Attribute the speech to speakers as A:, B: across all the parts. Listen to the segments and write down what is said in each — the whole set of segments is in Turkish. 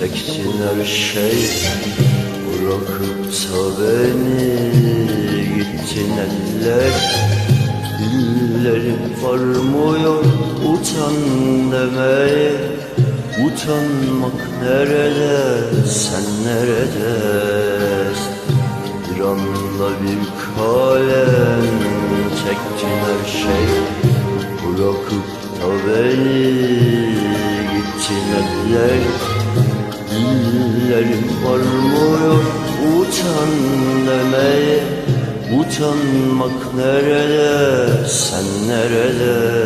A: çektin her şey Bırakıp beni gittin eller. Dillerim varmıyor utan demeye. Utanmak nerede sen neredesin Bir anda bir kalem çektin her şey Bırakıp da beni gittin eller Dillerim varmıyor utan demeye. Utanmak nerede sen nerede?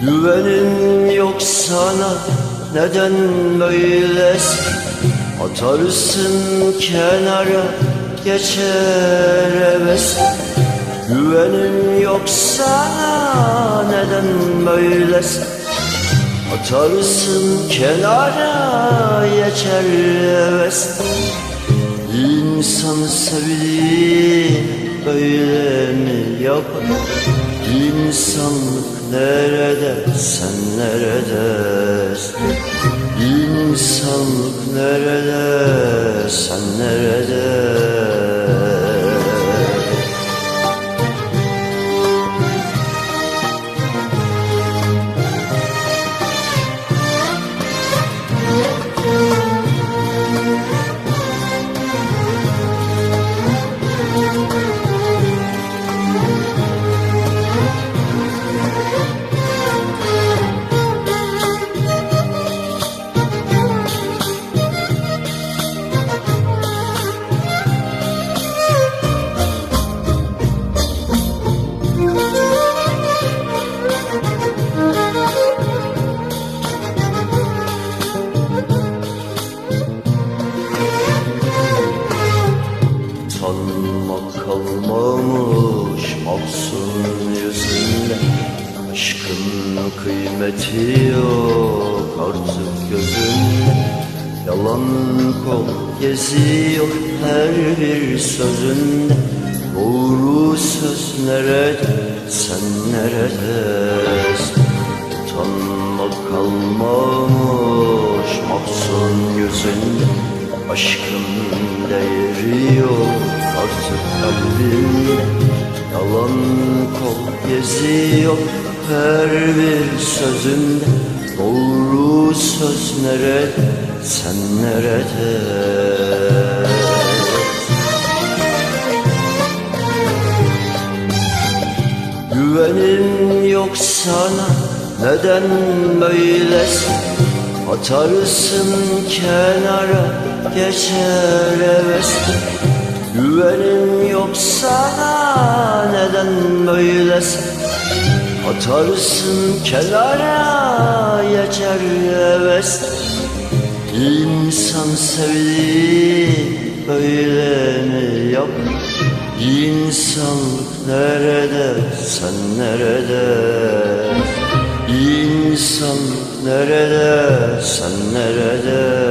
A: Güvenim yok sana neden böylesin Atarsın kenara geçer heves Güvenim yok sana neden böylesin? Atarsın kenara geçer heves. İnsan sevdiği böyle mi yapar? İnsanlık nerede sen neredesin? İnsanlık nerede kalmamış mahzun yüzünde Aşkın kıymeti yok artık gözünde. Yalan kol geziyor her bir sözünde Doğru söz nerede sen neredesin? Utanmak kalmamış mahzun yüzünde Aşkın değeri yok artık kalbimde Yalan kol geziyor her bir sözünde. Doğru söz nerede sen nerede? Güvenim yok sana neden böylesin? Atarsın kenara geçer heves Güvenim yok sana böylesin Atarsın kenara geçer heves İnsan sevdiği böyle mi yapar İnsanlık nerede sen nerede? İnsanlık nerede sen nerede?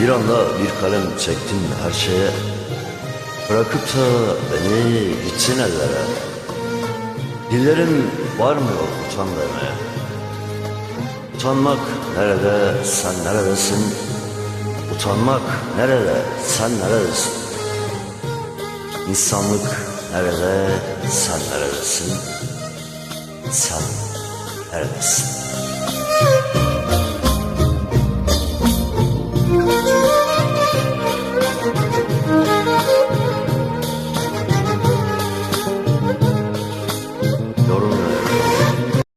A: Bir anda bir kalem çektim her şeye Bırakıp da beni gitsin ellere. Dillerim var mı yok utan demeye Utanmak nerede sen neredesin? Utanmak nerede sen neredesin? İnsanlık nerede sen neredesin? Sen neredesin